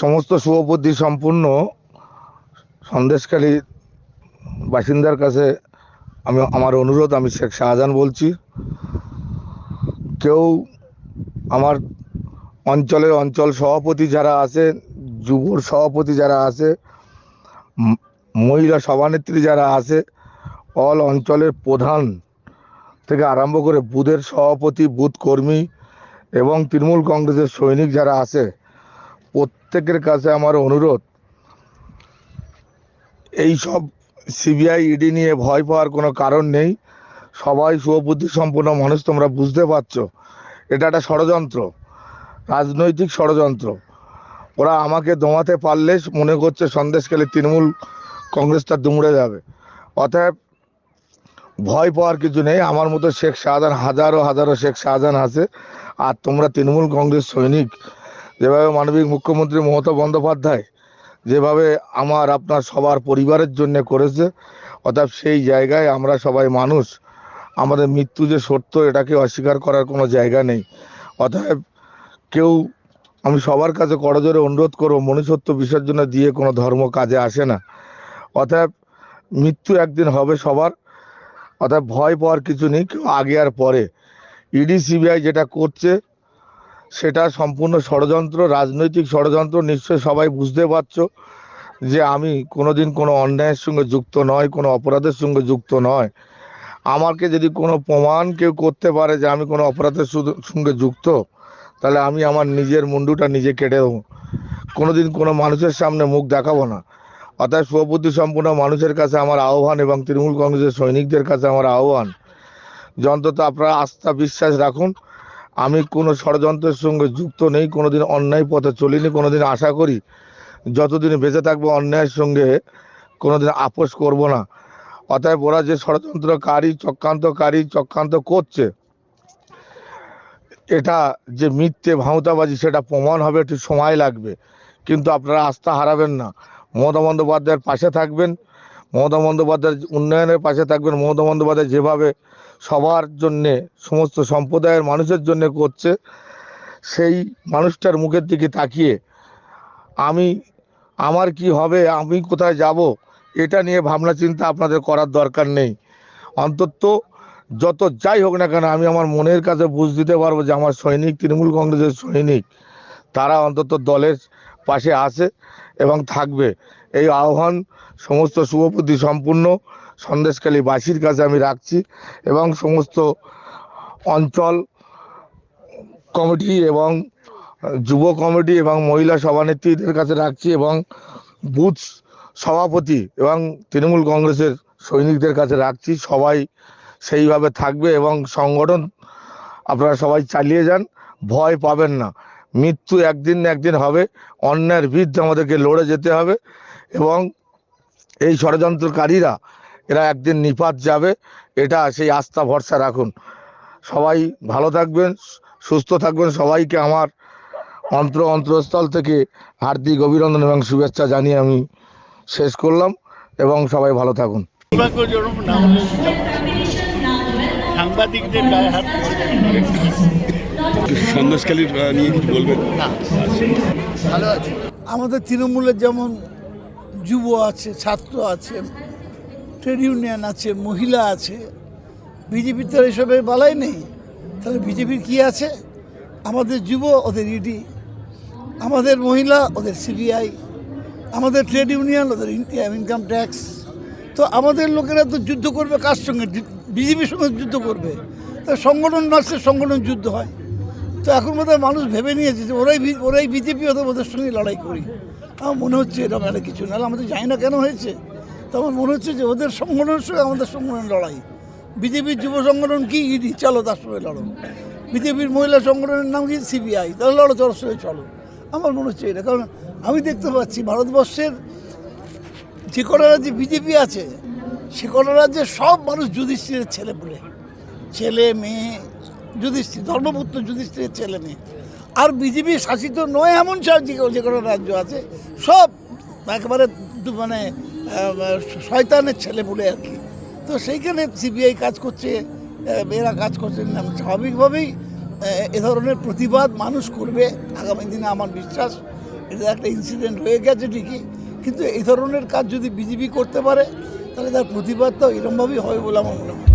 সমস্ত শুভবুদ্ধি সম্পূর্ণ সন্দেশকারী বাসিন্দার কাছে আমি, আমার অনুরোধ, আমি শেখ শাহজাহান বলছি। কেউ আমার অঞ্চলের অঞ্চল সভাপতি যারা আছে, যুবর সভাপতি যারা আছে মহিলা সভানেত্রী যারা আছে, অল অঞ্চলের প্রধান থেকে আরম্ভ করে বুথের সভাপতি বুথ কর্মী এবং তৃণমূল কংগ্রেসের সৈনিক যারা আছে প্রত্যেকের কাছে আমার অনুরোধ, এই সব সিবিআই ইডি নিয়ে ভয় পাওয়ার কোনো কারণ নেই। সবাই শুভবুদ্ধি সম্পন্ন মানুষ, তোমরা বুঝতে পারছ। এটা একটা ষড়যন্ত্র, রাজনৈতিক ষড়যন্ত্র। ওরা আমাকে দমাতে পারলে মনে করছে সন্দেশকালে তৃণমূল কংগ্রেসটা দুমড়ে যাবে। অতএব ভয় পাওয়ার কিছু নেই। আমার মতো শেখ শাহজাহান, হাজারো হাজারো শেখ শাহজাহান আছে। আর তোমরা তৃণমূল কংগ্রেস সৈনিক যেভাবে মানবিক মুখ্যমন্ত্রী মমতা বন্দ্যোপাধ্যায় যেভাবে আমার, আপনার সবার পরিবারের জন্য করেছে, অর্থাৎ সেই জায়গায় আমরা সবাই মানুষ, আমাদের মৃত্যু যে সত্য এটাকে অস্বীকার করার কোনো জায়গা নেই। অতএব কেউ, আমি সবার কাছে করজোরে অনুরোধ করব, মনুষ্যত্ব বিসর্জন দিয়ে কোনো ধর্ম কাজে আসে না। অতএব মৃত্যু একদিন হবে সবার অর্থাৎ ভয় পাওয়ার কিছু নেই, কেউ আগে আর পরে। ইডি, সিবিআই যেটা করছে সেটা সম্পূর্ণ ষড়যন্ত্র, রাজনৈতিক ষড়যন্ত্র, নিশ্চয়ই সবাই বুঝতে পারছ যে আমি কোনোদিন কোনো অন্যায়ের সঙ্গে যুক্ত নয় কোনো অপরাধের সঙ্গে যুক্ত নয় আমাকে যদি কোনো প্রমাণ কেউ করতে পারে যে আমি কোনো অপরাধের সঙ্গে যুক্ত, তাহলে আমি আমার নিজের মুন্ডুটা নিজে কেটে দেবো। কোনোদিন কোনো মানুষের সামনে মুখ দেখাবো না। অর্থাৎ সুবুদ্ধি সম্পূর্ণ মানুষের কাছে আমার আহ্বান এবং তৃণমূল কংগ্রেসের সৈনিকদের কাছে আমার আহ্বান। যে অন্তত আপনারা আস্থা, বিশ্বাস রাখুন। আমি কোনো ষড়যন্ত্রের সঙ্গে যুক্ত নেই, কোনোদিন অন্যায় পথে চলিনি, কোনোদিন আশা করি যতদিন বেঁচে থাকব অন্যায়ের সঙ্গে কোনোদিন আপোষ করব না। অতএব ওরা যে ষড়যন্ত্রকারী, চক্রান্তকারী, চক্রান্ত করছে, এটা যে মিথ্যে ভাঁওতাবাজি সেটা প্রমাণ হবে, একটু সময় লাগবে। কিন্তু আপনারা আস্থা হারাবেন না। মমতা বন্দ্যোপাধ্যায়ের পাশে থাকবেন। মমতা বন্দ্যোপাধ্যায়ের উন্নয়নের পাশে থাকবেন। মমতা বন্দ্যোপাধ্যায় যেভাবে সবার জন্যে, সমস্ত সম্প্রদায়ের মানুষের জন্য করছে, সেই মানুষটার মুখের দিকে তাকিয়ে আমি, আমার কি হবে, আমি কোথায় যাব, এটা নিয়ে ভাবনা চিন্তা আপনাদের করার দরকার নেই। অন্তত যত যাই হোক না কেন, আমি আমার মনের কাছে বুঝ দিতে পারব যে আমার সৈনিক, তৃণমূল কংগ্রেসের সৈনিক, তারা অন্তত দলের পাশে আছে। এবং থাকবে। এই আহ্বান সমস্ত শুভবুদ্ধি সম্পূর্ণ সন্দেশখালী বাসীর কাছে আমি রাখছি এবং সমস্ত অঞ্চল কমিটি এবং যুব কমিটি এবং মহিলা সভানেত্রীদের কাছে রাখছি এবং বুথ সভাপতি এবং তৃণমূল কংগ্রেসের সৈনিকদের কাছে রাখছি। সবাই সেইভাবে থাকবে এবং সংগঠন আপনারা সবাই চালিয়ে যান। ভয় পাবেন না। মৃত্যু একদিন না একদিন হবে। অন্যায়ের বিরুদ্ধে আমাদেরকে লড়ে যেতে হবে এবং এই ষড়যন্ত্রকারীরা, এরা একদিন নিপাত যাবে, এটা সেই আস্থা, ভরসা রাখুন। সবাই ভালো থাকবেন, সুস্থ থাকবেন। সবাইকে আমার অন্তর অন্তরস্থল থেকে হার্দিক অভিনন্দন এবং শুভেচ্ছা জানিয়ে আমি শেষ করলাম এবং সবাই ভালো থাকুন। সাংবাদিকদের নিয়ে কিছু বলবেন? ভালো আছে। আমাদের তৃণমূলের যেমন যুব আছে ছাত্র আছে ট্রেড ইউনিয়ন আছে মহিলা আছে বিজেপির তো আর এসবের বালাই নেই। তাহলে বিজেপির কি আছে? আমাদের যুব ওদের ইডি আমাদের মহিলা ওদের সিবিআই আমাদের ট্রেড ইউনিয়ন ওদের ইনকাম ট্যাক্স তো আমাদের লোকেরা তো যুদ্ধ করবে কার সঙ্গে? বিজেপির সঙ্গে যুদ্ধ করবে। তো সংগঠন নষ্ট সংগঠন যুদ্ধ হয়। তো এখন বোধহয় মানুষ ভেবে নিয়েছে যে ওরাই ওরাই বিজেপি ওদের ওদের সঙ্গে লড়াই করি। আমার মনে হচ্ছে এরকম একটা কিছু নাহলে আমাদের জানি না কেন হয়েছে। তো আমার মনে হচ্ছে যে ওদের সংগঠনের সঙ্গে আমাদের সংগঠন লড়াই। বিজেপির যুব সংগঠন কি ইডি? চলো তার সঙ্গে লড়ো। বিজেপির মহিলা সংগঠনের নাম কি? সিবিআই। তাহলে লড়ো তোর সঙ্গে চলো। আমার মনে হচ্ছে এটা, কারণ আমি দেখতে পাচ্ছি ভারতবর্ষের যে কটা রাজ্যে বিজেপি আছে, সে কটা রাজ্যে সব মানুষ যুধিষ্ঠিরের ছেলে বলে। ছেলে, মেয়ে যুধিষ্ঠির, ধর্মপুত্র যুধিষ্ঠিরের ছেলে মেয়ে। আর বিজেপি শাসিত নয়, এমন যে কোনো রাজ্য আছে, সব একেবারে মানে শয়তানের ছেলে বলে আর কি। তো সেইখানে সিবিআই কাজ করছে এরা কাজ করছে না স্বাভাবিকভাবেই এ ধরনের প্রতিবাদ মানুষ করবে। আগামী দিনে আমার বিশ্বাস, এটা একটা ইনসিডেন্ট হয়ে গেছে ঠিকই, কিন্তু এই ধরনের কাজ যদি বিজেপি করতে পারে, তাহলে তার প্রতিবাদটাও এরমভাবেই হবে বলে আমার মনে হয়।